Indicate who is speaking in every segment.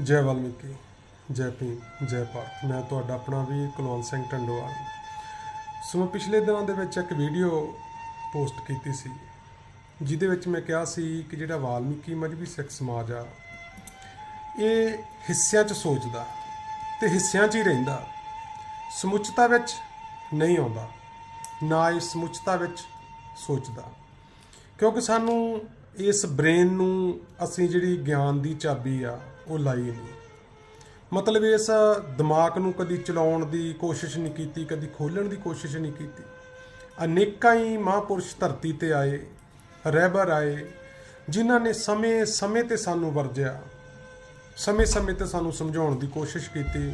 Speaker 1: ਜੈ ਵਾਲਮੀਕੀ, ਜੈ ਭੀਮ, ਜੈ ਭਾਰਤ। ਮੈਂ ਤੁਹਾਡਾ ਆਪਣਾ ਵੀ ਕੁਲਵੰਤ ਸਿੰਘ ਟੰਡੋਵਾਲ ਸੋ ਮੈਂ ਪਿਛਲੇ ਦਿਨਾਂ ਦੇ ਵਿੱਚ ਇੱਕ ਵੀਡੀਓ ਪੋਸਟ ਕੀਤੀ ਸੀ, ਜਿਹਦੇ ਵਿੱਚ ਮੈਂ ਕਿਹਾ ਸੀ ਕਿ ਜਿਹੜਾ ਵਾਲਮੀਕੀ ਮਜਬੀ ਸਿੱਖ ਸਮਾਜ ਆ, ਇਹ ਹਿੱਸਿਆਂ 'ਚ ਸੋਚਦਾ ਤੇ ਹਿੱਸਿਆਂ 'ਚ ਹੀ ਰਹਿੰਦਾ। ਸਮੁੱਚਤਾ ਵਿੱਚ ਨਹੀਂ ਆਉਂਦਾ, ਨਾ ਇਹ ਸਮੁੱਚਤਾ ਵਿੱਚ ਸੋਚਦਾ। ਕਿਉਂਕਿ ਸਾਨੂੰ ਇਸ ਬ੍ਰੇਨ ਨੂੰ, ਅਸੀਂ ਜਿਹੜੀ ਗਿਆਨ ਦੀ ਚਾਬੀ ਆ ਉਹ ਲਾਈ ਨਹੀਂ। ਮਤਲਬ ਇਸ ਦਿਮਾਗ ਨੂੰ ਕਦੀ ਚਲਾਉਣ ਦੀ ਕੋਸ਼ਿਸ਼ ਨਹੀਂ ਕੀਤੀ, ਕਦੀ ਖੋਲਣ ਦੀ ਕੋਸ਼ਿਸ਼ ਨਹੀਂ ਕੀਤੀ। ਅਨੇਕਾਂ ਹੀ ਮਹਾਂਪੁਰਸ਼ ਧਰਤੀ ਤੇ ਆਏ, ਰਹਿਬਰ ਆਏ, ਜਿਨ੍ਹਾਂ ਨੇ ਸਮੇਂ ਸਮੇਂ ਤੇ ਸਾਨੂੰ ਵਰਜਿਆ। ਸਮੇਂ ਸਮੇਂ ਤੇ ਸਾਨੂੰ ਸਮਝਾਉਣ ਦੀ ਕੋਸ਼ਿਸ਼ ਕੀਤੀ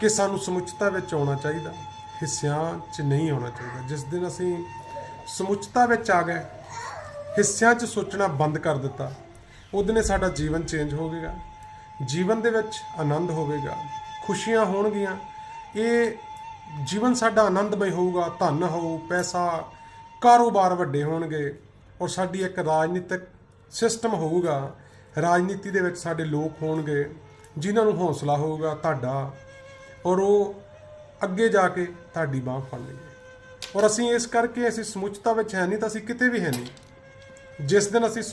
Speaker 1: ਕਿ ਸਾਨੂੰ ਸਮੁੱਚਤਾ ਵਿੱਚ ਆਉਣਾ ਚਾਹੀਦਾ, ਹਿੱਸਿਆਂ 'ਚ ਨਹੀਂ ਆਉਣਾ ਚਾਹੀਦਾ। ਜਿਸ ਦਿਨ ਅਸੀਂ ਸਮੁੱਚਤਾ ਵਿੱਚ ਆ ਗਏ, ਹਿੱਸਿਆਂ 'ਚ ਸੋਚਣਾ ਬੰਦ ਕਰ ਦਿੱਤਾ। ਉਹਦੇ ਨੇ ਸਾਡਾ ਜੀਵਨ ਚੇਂਜ ਹੋਵੇਗਾ ਜੀਵਨ ਦੇ ਵਿੱਚ ਆਨੰਦ ਹੋਵੇਗਾ, ਖੁਸ਼ੀਆਂ ਹੋਣਗੀਆਂ। ਇਹ ਜੀਵਨ ਸਾਡਾ ਆਨੰਦਮਈ ਹੋਊਗਾ, ਧਨ ਹੋਊ, ਪੈਸਾ, ਕਾਰੋਬਾਰ ਵੱਡੇ ਹੋਣਗੇ ਔਰ ਸਾਡੀ ਇੱਕ ਰਾਜਨੀਤਿਕ ਸਿਸਟਮ ਹੋਊਗਾ। ਰਾਜਨੀਤੀ ਦੇ ਵਿੱਚ ਸਾਡੇ ਲੋਕ ਹੋਣਗੇ, ਜਿਨ੍ਹਾਂ ਨੂੰ ਹੌਸਲਾ ਹੋਊਗਾ ਤੁਹਾਡਾ ਔਰ ਉਹ ਅੱਗੇ ਜਾ ਕੇ ਤੁਹਾਡੀ ਬਾਹ ਫੜ ਲਈਏ ਔਰ ਅਸੀਂ ਇਸ ਕਰਕੇ ਅਸੀਂ ਸਮੁੱਚਤਾ ਵਿੱਚ ਹੈ ਨਹੀਂ ਤਾਂ ਅਸੀਂ ਕਿਤੇ ਵੀ ਹੈ ਨਹੀਂ। ਜਿਸ ਦਿਨ ਅਸੀਂ